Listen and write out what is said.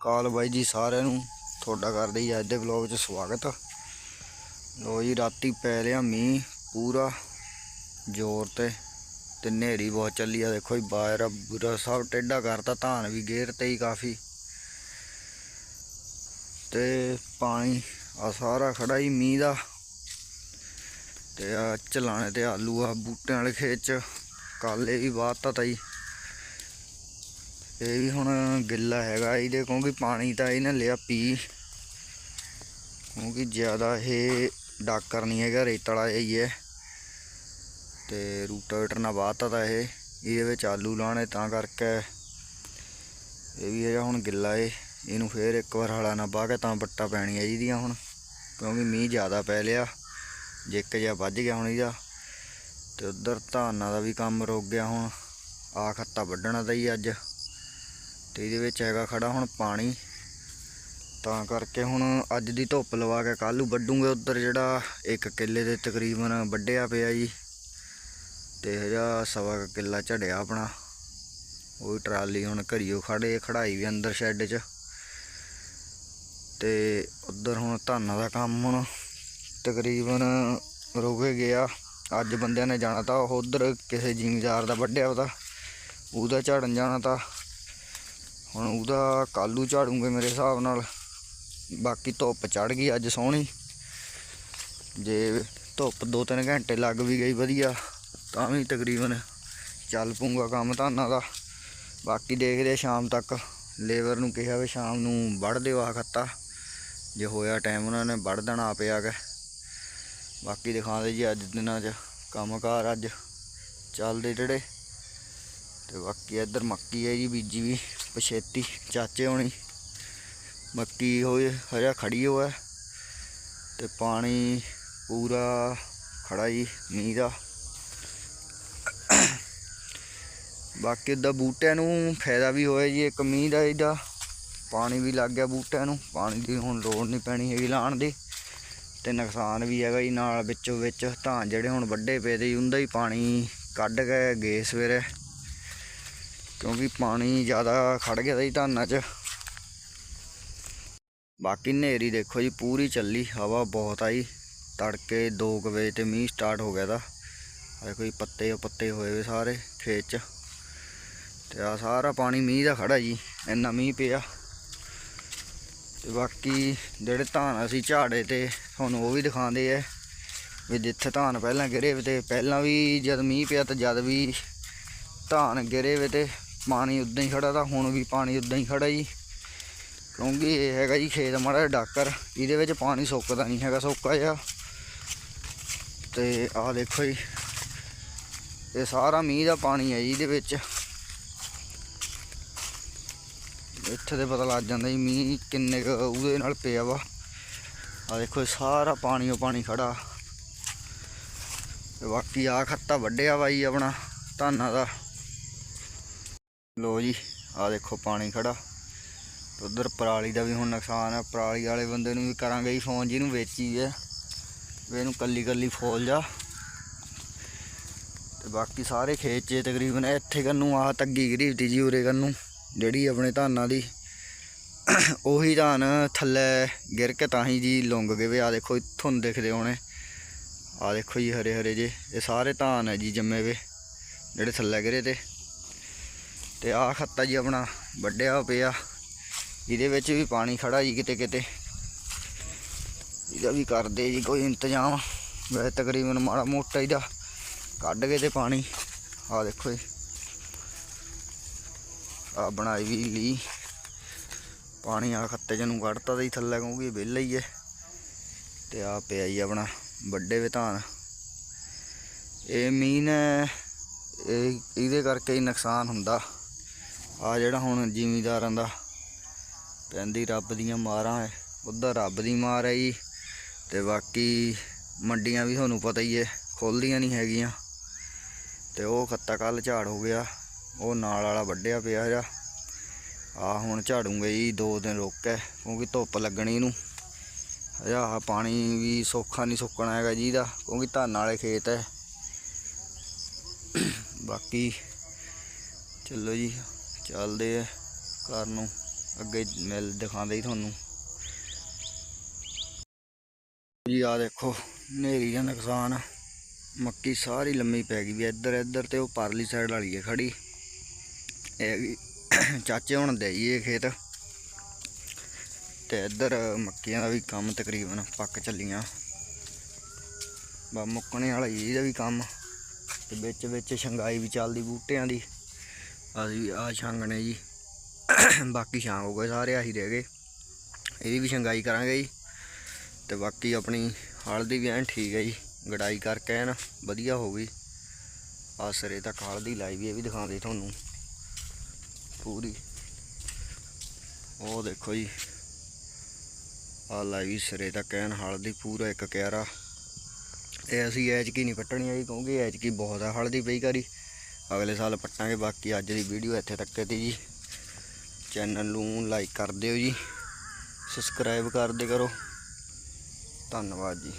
ਕਾਲ ਬਾਈ ਜੀ ਸਾਰਿਆਂ ਨੂੰ। ਤੁਹਾਡਾ ਕਰਦੇ ਜੀ ਅੱਜ ਦੇ ਵਲੌਗ 'ਚ ਸਵਾਗਤ। ਲੋ ਜੀ, ਰਾਤੀ ਪੈ ਰਿਹਾ ਮੀਂਹ ਪੂਰਾ, ਜ਼ੋਰ ਤੇ ਤੇ ਨੇਰੀ ਬਹੁਤ ਚੱਲੀ ਆ। ਦੇਖੋ ਜੀ ਬਾਹਰ ਬੁਰਾ ਸਭ ਟੇਢਾ ਕਰਤਾ, ਧਾਨ ਵੀ ਗੇਰ ਤੇ ਹੀ ਕਾਫੀ। ਤੇ ਪਾਣੀ ਆ ਸਾਰਾ ਖੜਾ ਹੀ ਮੀਂਹ ਦਾ। ਤੇ ਆ ਚਲਾਣੇ ਤੇ ਆਲੂ ਆ ਬੂਟਿਆਂ ਵਾਲੇ ਖੇਤ 'ਚ। ਕਾਲੇ ਵੀ ਬਾਤਾ ਤਾ ਜੀ ਇਹ ਵੀ ਹੁਣ ਗਿੱਲਾ ਹੈਗਾ, ਇਹਦੇ ਕਿਉਂਕਿ ਪਾਣੀ ਤਾਂ ਇਹਨੇ ਲਿਆ ਪੀ। ਕਿਉਂਕਿ ਜ਼ਿਆਦਾ ਇਹ ਡਾਕਰ ਨਹੀਂ ਹੈਗਾ ਰੇਤ ਵਾਲਾ ਹੀ ਹੈ। ਤੇ ਰੂਟਾਵੇਟਰ ਨਾਲ ਵਾਹਤਾ ਤਾਂ ਇਹ, ਇਹਦੇ ਵਿੱਚ ਆਲੂ ਲਾਣੇ ਤਾਂ ਕਰਕੇ। ਇਹ ਵੀ ਹੈਗਾ ਹੁਣ ਗਿੱਲਾ ਏ ਇਹਨੂੰ ਫੇਰ ਇੱਕ ਵਾਰ ਹਲਾ ਨਾ ਬਾਹ ਕੇ ਤਾਂ ਬੱਟਾ ਪੈਣੀ ਹੈ ਇਹਦੀਆਂ ਹੁਣ, ਕਿਉਂਕਿ ਮੀਂਹ ਜ਼ਿਆਦਾ ਪੈ ਲਿਆ ਜਿੱਕ ਜਿਹਾ ਵੱਜ ਗਿਆ ਹੁਣ ਇਹਦਾ। ਤੇ ਉਧਰ ਧਾਨਾਂ ਦਾ ਵੀ ਕੰਮ ਰੁਕ ਗਿਆ ਹੁਣ ਆ ਖੱਤਾ ਵੱਢਣਾ ਤਾਂ ਹੀ ਅੱਜ। ਤੇ ਇਹਦੇ ਵਿੱਚ ਹੈਗਾ ਖੜਾ ਹੁਣ ਪਾਣੀ। ਤਾਂ ਕਰਕੇ ਹੁਣ ਅੱਜ ਦੀ ਧੁੱਪ ਲਵਾ ਕੇ ਕੱਲ੍ਹ ਨੂੰ ਵੱਢੂਗੇ ਉਧਰ ਜਿਹੜਾ ਇੱਕ ਕਿੱਲੇ ਦੇ ਤਕਰੀਬਨ ਵੱਢਿਆ ਪਿਆ ਜੀ। ਤੇ ਹਜਾ ਸਵਾ ਕੁ ਕਿੱਲਾ ਝੜਿਆ ਆਪਣਾ। ਉਹ ਵੀ ਟਰਾਲੀ ਹੁਣ ਘਰੀਓ ਖੜੇ ਖੜਾਈ ਵੀ ਅੰਦਰ ਸ਼ੈੱਡ 'ਚ। ਤੇ ਉੱਧਰ ਹੁਣ ਧਾਨਾਂ ਦਾ ਕੰਮ ਹੁਣ ਤਕਰੀਬਨ ਰੁਕੇ ਗਿਆ। ਅੱਜ ਬੰਦਿਆਂ ਨੇ ਜਾਣਾ ਤਾਂ ਉਧਰ ਕਿਸੇ ਜ਼ਿਮੀਦਾਰ ਦਾ ਵੱਢਿਆ ਉਹਦਾ ਉਹਦਾ ਝੜਨ ਜਾਣਾ ਤਾਂ। ਹੁਣ ਉਹਦਾ ਕਾਲੂ ਝਾੜੂਗੇ ਮੇਰੇ ਹਿਸਾਬ ਨਾਲ ਬਾਕੀ ਧੁੱਪ ਚੜ ਗਈ ਅੱਜ ਸੋਹਣੀ। ਜੇ ਧੁੱਪ 2-3 ਘੰਟੇ ਲੱਗ ਵੀ ਗਈ ਵਧੀਆ, ਤਾਂ ਵੀ ਤਕਰੀਬਨ ਚੱਲ ਪੂੰਗਾ ਕੰਮ ਧਾਨਾਂ ਦਾ। ਬਾਕੀ ਦੇਖਦੇ ਸ਼ਾਮ ਤੱਕ, ਲੇਬਰ ਨੂੰ ਕਿਹਾ ਵੀ ਸ਼ਾਮ ਨੂੰ ਵੜ ਦਿਓ ਆ ਖੱਤਾ। ਜੇ ਹੋਇਆ ਟਾਈਮ ਉਹਨਾਂ ਨੇ ਵੜ ਦੇਣਾ ਆ ਪਿਆ ਕੇ। ਬਾਕੀ ਦਿਖਾਉਂਦੇ ਜੀ ਅੱਜ ਦਿਨਾਂ 'ਚ ਕੰਮਕਾਰ ਅੱਜ ਚੱਲਦੇ ਜਿਹੜੇ। ਤੇ ਬਾਕੀ ਇੱਧਰ ਮੱਕੀ ਹੈ ਜੀ ਬੀਜੀ ਵੀ ਪਛੇਤੀ ਚਾਚੇ ਹੋਣੀ। ਮੱਕੀ ਹੋਏ ਹਜਾ ਖੜੀ ਹੋਇਆ ਤੇ ਪਾਣੀ ਪੂਰਾ ਖੜਾ ਜੀ ਮੀਂਹ ਦਾ। ਬਾਕੀ ਦਾ ਬੂਟਿਆਂ ਨੂੰ ਫਾਇਦਾ ਵੀ ਹੋਇਆ ਜੀ ਇੱਕ ਮੀਂਹ ਦਾ ਇਹਦਾ ਪਾਣੀ ਵੀ ਲੱਗ ਗਿਆ ਬੂਟਿਆਂ ਨੂੰ ਪਾਣੀ ਦੀ ਹੁਣ ਲੋੜ ਨਹੀਂ ਪੈਣੀ ਹੈਗੀ ਲਾਉਣ ਦੀ। ਤੇ ਨੁਕਸਾਨ ਵੀ ਹੈਗਾ ਜੀ ਨਾਲ ਵਿੱਚੋਂ ਵਿੱਚ ਧਾਨ ਜਿਹੜੇ ਹੁਣ ਵੱਡੇ ਪਏ ਦੇ ਜੀ, ਉਹਦਾ ਹੀ ਪਾਣੀ ਕੱਢ ਕੇ ਗਏ ਸਵੇਰੇ। ਕਿਉਂਕਿ ਪਾਣੀ ਜ਼ਿਆਦਾ ਖੜ ਗਿਆ ਸੀ ਧਾਨਾਂ 'ਚ। ਬਾਕੀ ਹਨੇਰੀ ਦੇਖੋ ਜੀ, ਪੂਰੀ ਚੱਲੀ, ਹਵਾ ਬਹੁਤ ਆਈ। ਤੜਕੇ 2 ਵਜੇ ਤੇ ਮੀਂਹ ਸਟਾਰਟ ਹੋ ਗਿਆ ਦਾ ਦੇਖੋ ਕੋਈ ਪੱਤੇ ਪੱਤੇ ਹੋਏ ਵੇ ਸਾਰੇ ਖੇਤ 'ਚ। ਤੇ ਆ ਸਾਰਾ ਪਾਣੀ ਮੀਂਹ ਦਾ ਖੜਾ ਜੀ, ਇੰਨਾ ਮੀਂਹ ਪਿਆ। ਤੇ ਬਾਕੀ ਜਿਹੜੇ ਧਾਨ ਅਸੀਂ ਝਾੜੇ ਤੇ ਤੁਹਾਨੂੰ ਉਹ ਵੀ ਦਿਖਾਉਂਦੇ ਐ ਵੀ ਜਿੱਥੇ ਧਾਨ ਪਹਿਲਾਂ ਗਿਰੇ ਵੇ ਤੇ, ਪਹਿਲਾਂ ਵੀ ਜਦ ਮੀਂਹ ਪਿਆ ਤਾਂ ਜਦ ਵੀ ਧਾਨ ਗਿਰੇ ਵੇ ਤੇ ਪਾਣੀ ਉਦਾਂ ਹੀ ਖੜਾ ਤਾਂ ਹੁਣ ਵੀ ਪਾਣੀ ਉਦਾਂ ਹੀ ਖੜਾ ਜੀ। ਕਿਉਂਕਿ ਇਹ ਹੈਗਾ ਜੀ ਖੇਤ ਮਾੜਾ ਜਿਹਾ ਡਾਕਰ, ਇਹਦੇ ਵਿੱਚ ਪਾਣੀ ਸੁੱਕਦਾ ਨਹੀਂ ਹੈਗਾ ਸੁੱਕਾ ਜਿਹਾ। ਤੇ ਆਹ ਦੇਖੋ ਜੀ, ਇਹ ਸਾਰਾ ਮੀਂਹ ਦਾ ਪਾਣੀ ਹੈ ਜੀ ਇਹਦੇ ਵਿੱਚ। ਇੱਥੇ ਤੇ ਪਤਾ ਲੱਗ ਜਾਂਦਾ ਜੀ ਮੀਂਹ ਕਿੰਨੇ ਕੁ ਉਹਦੇ ਨਾਲ ਪਿਆ ਵਾ। ਆ ਦੇਖੋ ਇਹ ਸਾਰਾ ਪਾਣੀ ਉਹ ਪਾਣੀ ਖੜਾ। ਬਾਕੀ ਆ ਖੱਤਾ ਵੱਢਿਆ ਵਾ ਜੀ ਆਪਣਾ, ਧਾਨਾਂ ਦਾ। ਲੋ ਜੀ ਆ ਦੇਖੋ ਪਾਣੀ ਖੜਾ। ਉਧਰ ਪਰਾਲੀ ਦਾ ਵੀ ਹੁਣ ਨੁਕਸਾਨ ਹੈ ਪਰਾਲੀ ਵਾਲੇ ਬੰਦੇ ਨੂੰ ਵੀ ਕਰਾਂਗੇ ਜੀ ਫੋਨ, ਜਿਹਨੂੰ ਵੇਚੀ ਹੈ ਇਹਨੂੰ ਕੱਲੀ ਕੱਲੀ ਫੋਲ ਜਾ। ਤੇ ਬਾਕੀ ਸਾਰੇ ਖੇਤ 'ਚ ਤਕਰੀਬਨ ਇੱਥੇ ਕੰਨੂ, ਆਹ ਤੱਗੀ ਗਰੀਬ ਤੀ ਜੀ ਉਰੇ ਕੰਨੂ, ਜਿਹੜੀ ਆਪਣੇ ਧਾਨਾਂ ਦੀ। ਉਹੀ ਧਾਨ ਥੱਲੇ ਗਿਰ ਕੇ ਤਾਂ ਹੀ ਜੀ ਲੁੰਗ ਗਏ ਵੇ। ਆ ਦੇਖੋ, ਇੱਥੋਂ ਨੂੰ ਦਿਖਦੇ ਹੋਣੇ। ਆ ਦੇਖੋ ਜੀ, ਹਰੇ ਹਰੇ ਜੇ। ਇਹ ਸਾਰੇ ਧਾਨ ਹੈ ਜੀ ਜੰਮੇ ਵੇ, ਜਿਹੜੇ ਥੱਲੇ ਗਿਰੇ ਤੇ। ਤੇ ਆ ਖੱਤਾ ਜੀ ਆਪਣਾ ਵੱਡਿਆ ਪਿਆ। ਇਹਦੇ ਵਿੱਚ ਵੀ ਪਾਣੀ ਖੜਾ ਜੀ ਕਿਤੇ ਕਿਤੇ। ਇਹਦਾ ਵੀ ਕਰਦੇ ਜੀ ਕੋਈ ਇੰਤਜ਼ਾਮ। ਵੈਸੇ ਤਕਰੀਬਨ ਮਾੜਾ ਮੋਟਾ ਇਹਦਾ ਕੱਢ ਕੇ ਤੇ ਪਾਣੀ। ਆ ਦੇਖੋ ਜੀ। ਆ ਬਣਾਈ ਵੀ ਲਈ ਪਾਣੀ ਆ ਖੱਤੇ ਚ ਨੂੰ ਕੱਢਤਾ ਤੇ ਥੱਲੇ ਕਿਉਂਕਿ ਵਿਹਲਾ ਹੀ ਹੈ। ਤੇ ਆ ਪਿਆ ਜੀ ਆਪਣਾ ਵੱਡੇ ਵੇ ਧਾਨ ਇਹ ਮੀਂਹ ਨੇ, ਇਹ ਇਹਦੇ ਕਰਕੇ ਹੀ ਨੁਕਸਾਨ ਹੁੰਦਾ। ਆ ਜਿਹੜਾ ਹੁਣ ਜ਼ਿਮੀਦਾਰਾਂ ਦਾ ਪੈਂਦੀ ਰੱਬ ਦੀਆਂ ਮਾਰਾਂ ਹੈ, ਉੱਧਰ ਰੱਬ ਦੀ ਮਾਰ ਹੈ ਜੀ। ਤੇ ਬਾਕੀ ਮੰਡੀਆਂ ਵੀ ਤੁਹਾਨੂੰ ਪਤਾ ਹੀ ਹੈ ਖੋਲਦੀਆਂ ਨਹੀਂ ਹੈਗੀਆਂ। ਤੇ ਉਹ ਖੱਤਾ ਕੱਲ ਝਾੜ ਹੋ ਗਿਆ, ਉਹ ਨਾਲ ਵਾਲਾ ਵੱਢਿਆ ਪਿਆ ਜਾ ਆ ਹੁਣ ਝਾੜੂਗੇ ਜੀ, ਦੋ ਦਿਨ ਰੁਕ ਕੇ ਕਿਉਂਕਿ ਧੁੱਪ ਲੱਗਣੀ ਨੂੰ। ਹਜਾ ਆਹ ਪਾਣੀ ਵੀ ਸੌਖਾ ਨਹੀਂ ਸੁੱਕਣਾ ਹੈਗਾ ਜੀ ਇਹਦਾ ਕਿਉਂਕਿ ਧਾਨ ਵਾਲੇ ਖੇਤ ਹੈ। ਬਾਕੀ, ਚੱਲੋ ਜੀ। ਚੱਲਦੇ ਆ ਘਰ ਨੂੰ, ਅੱਗੇ ਮਿਲ ਦਿਖਾਉਂਦੇ ਹੀ ਤੁਹਾਨੂੰ। ਜੀ ਆ ਦੇਖੋ ਨੇਰੀ ਦਾ ਨੁਕਸਾਨ ਮੱਕੀ ਸਾਰੀ ਲੰਮੀ ਪੈ ਗਈ ਵੀ ਇੱਧਰ ਇੱਧਰ ਤੇ ਉਹ ਪਰਲੀ ਸਾਈਡ ਵਾਲੀ ਹੈ ਖੜੀ ਇਹ ਵੀ ਚਾਚੇ ਹੁਣ ਦੇਈਏ ਖੇਤ। ਤੇ ਇੱਧਰ ਮੱਕੀਆਂ ਦਾ ਵੀ ਕੰਮ ਤਕਰੀਬਨ ਪੱਕ ਚੱਲੀਆਂ। ਬਾ ਮੁੱਕਣੇ ਵਾਲਾ ਹੀ ਇਹਦਾ ਵੀ ਕੰਮ। ਤੇ ਵਿੱਚ ਵਿੱਚ ਛੰਗਾਈ ਵੀ ਚੱਲਦੀ ਬੂਟਿਆਂ ਦੀ। ਅਸੀਂ ਆ ਛਾਂਗਣੇ ਜੀ। ਬਾਕੀ ਛਾਂਗ ਹੋ ਗਏ ਸਾਰੇ, ਆਹੀ ਰਹਿ ਗਏ। ਇਹਦੀ ਵੀ ਛੰਗਾਈ ਕਰਾਂਗੇ ਜੀ। ਤੇ ਬਾਕੀ ਆਪਣੀ ਹਲਦੀ ਵੀ ਐਨ ਠੀਕ ਹੈ ਜੀ। ਗੜਾਈ ਕਰਕੇ ਐਨ ਵਧੀਆ ਹੋ ਗਈ। ਆ ਸਿਰੇ ਤੱਕ ਹਲਦੀ ਲਾਈ ਵੀ, ਇਹ ਵੀ ਦਿਖਾਉਂਦੇ ਤੁਹਾਨੂੰ। ਪੂਰੀ। ਉਹ ਦੇਖੋ ਜੀ। ਆ ਲਾਈ ਸਿਰੇ ਤੱਕ ਐਨ ਹਲਦੀ ਪੂਰਾ ਇੱਕ ਕਿਆਰਾ। ਇਹ ਅਸੀਂ ਐਚਕੀ ਨਹੀਂ ਪੱਟਣੀ ਆਈ ਕਿਉਂਕਿ ਐਚਕੀ ਬਹੁਤ ਆ ਹਲਦੀ ਪਈ ਕਰੀ। ਅਗਲੇ ਸਾਲ ਪੱਟਾਂਗੇ, ਬਾਕੀ ਅੱਜ ਦੀ ਵੀਡੀਓ ਇੱਥੇ ਤੱਕ ਤੇ ਜੀ। ਚੈਨਲ ਨੂੰ ਲਾਈਕ ਕਰ ਦਿਓ ਜੀ। ਸਬਸਕ੍ਰਾਈਬ ਕਰ ਦਿਆ ਕਰੋ। ਧੰਨਵਾਦ ਜੀ।